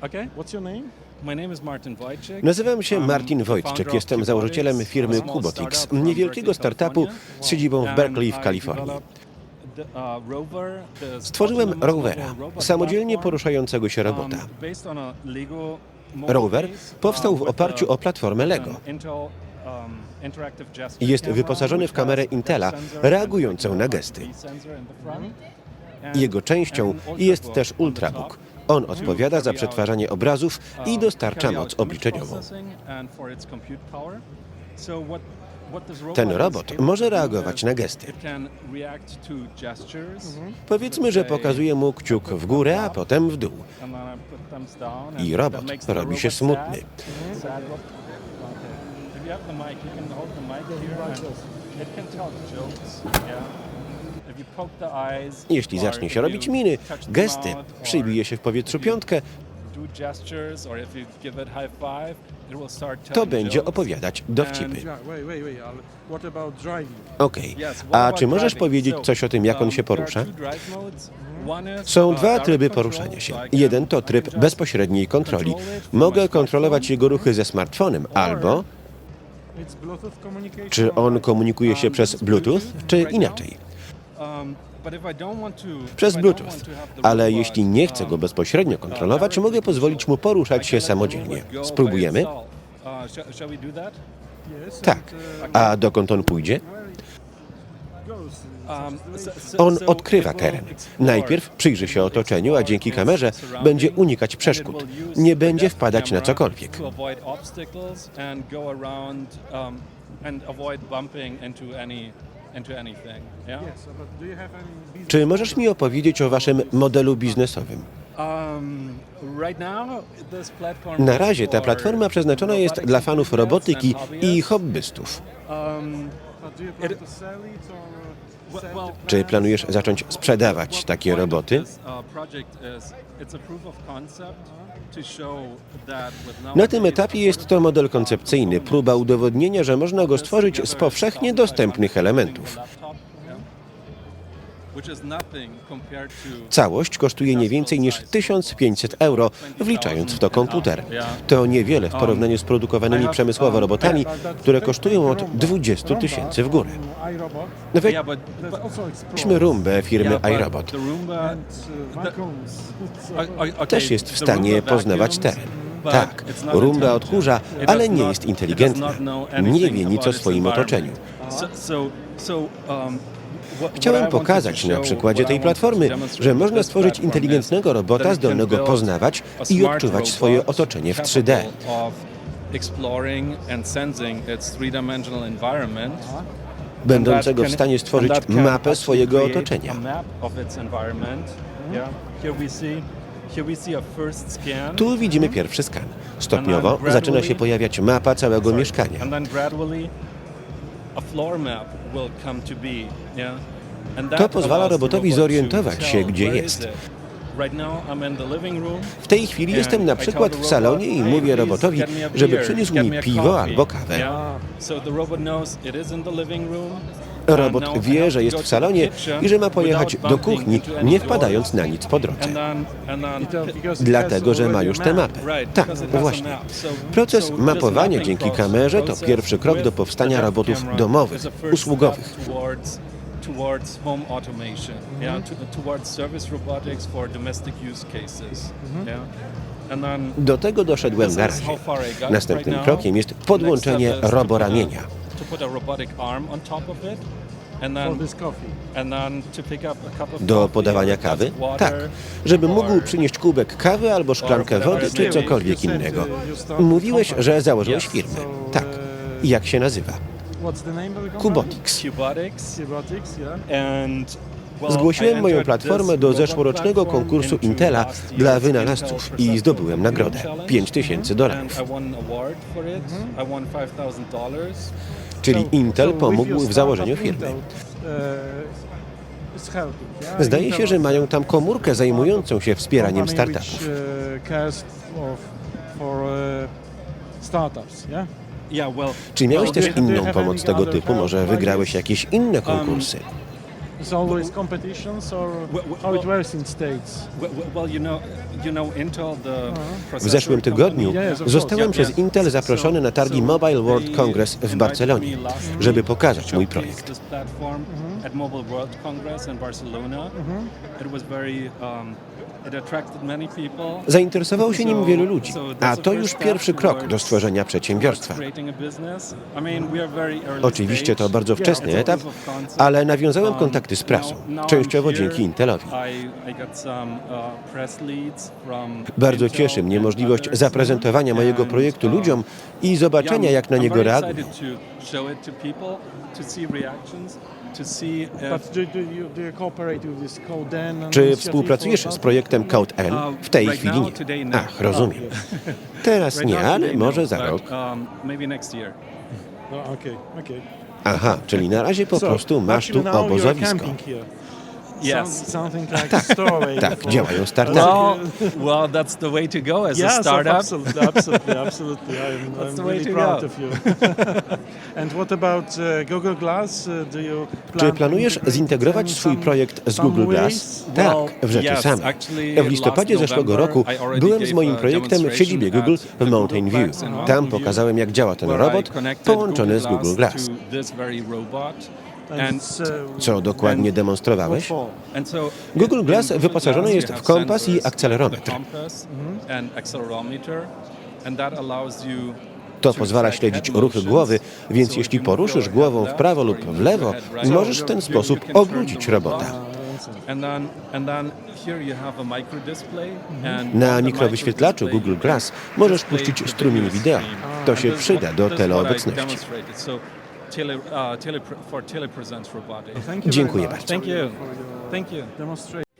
Okay. What's your name? Wojcik. Nazywam się Martin Wojtczyk, jestem założycielem firmy from niewielkiego startupu z siedzibą w Berkeley w Kalifornii. uh, rover, Stworzyłem robot samodzielnie platform, poruszającego się robota. um, Rower base, powstał uh, w oparciu o platformę Lego. um, Jest wyposażony w kamerę Intela reagującą na gesty. Jego częścią jest też Ultrabook. On odpowiada za przetwarzanie obrazów i dostarcza moc obliczeniową. Ten robot może reagować na gesty. Powiedzmy, że pokazuje mu kciuk w górę, a potem w dół. I robot robi się smutny. you have the mic, you can hold the mic here and it can tell jokes. Yeah. Jeśli zacznie się robić miny, gesty, przybije się w powietrzu piątkę, to będzie opowiadać dowcipy. Okej, what a czy możesz powiedzieć coś o tym, jak on um, się porusza? Są uh, dwa tryby poruszania się. Jeden to tryb bezpośredniej kontroli. Mogę kontrolować jego ruchy ze smartfonem, albo czy on komunikuje się Um, przez Bluetooth, czy inaczej. Przez I don't Bluetooth. Ale jeśli nie chcę um, go bezpośrednio kontrolować, mogę pozwolić mu poruszać się samodzielnie. Spróbujemy? Yes, Tak. uh, A dokąd on pójdzie? goes. On odkrywa teren. Najpierw przyjrzy się otoczeniu, a dzięki kamerze będzie unikać przeszkód. Nie będzie wpadać na cokolwiek. Czy możesz mi opowiedzieć o waszym modelu biznesowym? Um, Na razie ta platforma przeznaczona jest dla fanów robotyki i hobbystów. Um, uh, Czy planujesz zacząć sprzedawać takie roboty? Na tym etapie jest to model koncepcyjny, próba udowodnienia, że można go stworzyć z powszechnie dostępnych elementów. Całość kosztuje nie więcej niż 1500 euro, wliczając w to komputer. To niewiele w porównaniu z produkowanymi przemysłowo robotami, które kosztują od 20 tysięcy w górę. iRobot. Weźmy rumbę firmy iRobot. Uh. Też jest w stanie poznawać teren. Tak, rumba odkurza, ale nie jest inteligentna. Nie wie nic o swoim otoczeniu. Chciałem pokazać na przykładzie tej platformy, że można stworzyć inteligentnego robota zdolnego poznawać i odczuwać swoje otoczenie w 3D. Będącego w stanie stworzyć mapę swojego otoczenia. Tu widzimy pierwszy skan. Stopniowo zaczyna się pojawiać mapa całego mieszkania. To pozwala robotowi robot to zorientować się, gdzie jest. W tej chwili jestem na przykład w salonie i mówię robotowi, żeby przyniósł mi piwo albo kawę. Yeah? Robot I wie, have że jest w salonie i że ma pojechać do kuchni, nie wpadając na nic po drodze. Dlatego, że ma już tę map. mapę. Tak, właśnie. Proces mapowania dzięki kamerze to pierwszy krok do powstania robotów domowych, usługowych. Towards, home automation, yeah, to, towards service robotics for domestic use cases. Yeah. And then Do tego doszedłem na razie. Następnym krokiem jest podłączenie roboramienia. Do podawania kawy? Tak, żeby mógł przynieść kubek kawy albo szklankę wody czy cokolwiek innego. uh, started Mówiłeś, że założyłeś firmę. Tak. uh, Jak się nazywa? Well, Zgłosiłem I moją platformę do zeszłorocznego konkursu Intela dla wynalazców i zdobyłem nagrodę Challenge. 5000 dolarów. And I won an award for it. I won $5,000. Czyli Intel pomógł w założeniu firmy. Yeah? Zdaje się, że mają tam komórkę zajmującą się wspieraniem startupów. Czy miałeś też inną pomoc tego typu? Może wygrałeś jakieś inne konkursy? It's always competitions or Well, well, how it works in States? Well, well, you know, you know, Intel, the W zeszłym tygodniu zostałem przez Intel zaproszony na targi Mobile World Congress w Barcelonie, żeby pokazać mój projekt. This platform at Mobile World Congress in Barcelona. It was very, um, it attracted many people. Zainteresowało się nim wielu ludzi, a to już pierwszy krok do stworzenia przedsiębiorstwa. Oczywiście to bardzo wczesny etap, ale nawiązałem kontakty z prasą, częściowo dzięki Intelowi. Bardzo cieszy mnie możliwość zaprezentowania mojego projektu ludziom i zobaczenia, jak na niego reagują. Czy współpracujesz z projektem Code N? W tej chwili nie. no. Ach, rozumiem. Teraz nie, ale może za rok. Okay, okay. Aha, czyli na razie po prostu masz tu obozowisko. Yes. Something like Tak, for- działają startupy. Well, well, that's the way to go as a Yes, of- startup. absolutely, absolutely, absolutely. I'm, That's I'm the way really to proud go. of you. And what about uh, Google Glass? Uh, do you plan Czy to planujesz integrate zintegrować swój some- projekt z Google Glass? ways? Tak, w rzeczy yes, samej. actually, W listopadzie last zeszłego roku byłem z moim a projektem w siedzibie Google at w Mountain Google View. Tam Mountain View, pokazałem, jak działa ten robot connected połączony z Google Glass. Co dokładnie demonstrowałeś? Google Glass wyposażony jest w kompas i akcelerometr. To pozwala śledzić ruchy głowy, więc jeśli poruszysz głową w prawo lub w lewo, możesz w ten sposób obrócić robota. Na mikrowyświetlaczu Google Glass możesz puścić strumień wideo. To się przyda do teleobecności. Tele, uh, tele, for telepresence robotics. Thank you Dziękuję bardzo. Thank you. Thank you.